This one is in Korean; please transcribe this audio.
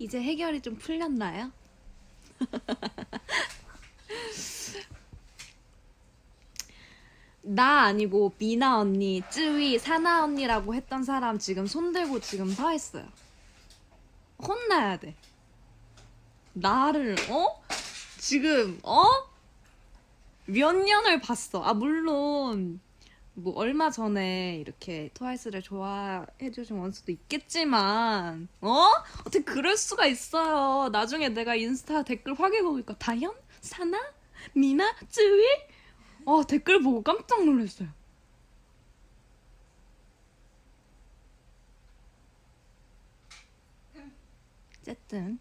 이제 해결이 좀 풀렸나요? 나 아니고 미나 언니, 쯔위, 사나 언니라고 했던 사람 지금 손들고 지금 서 있어요. 혼나야 돼. 나를 어? 지금 어? 몇 년을 봤어. 아 물론 뭐 얼마 전에 이렇게 트와이스를 좋아해 주신 원수도 있겠지만 어? 어떻게 그럴 수가 있어요. 나중에 내가 인스타 댓글 확인해 보니까 다현? 사나? 미나? 쯔위? 어 댓글 보고 깜짝 놀랐어요. 어쨌든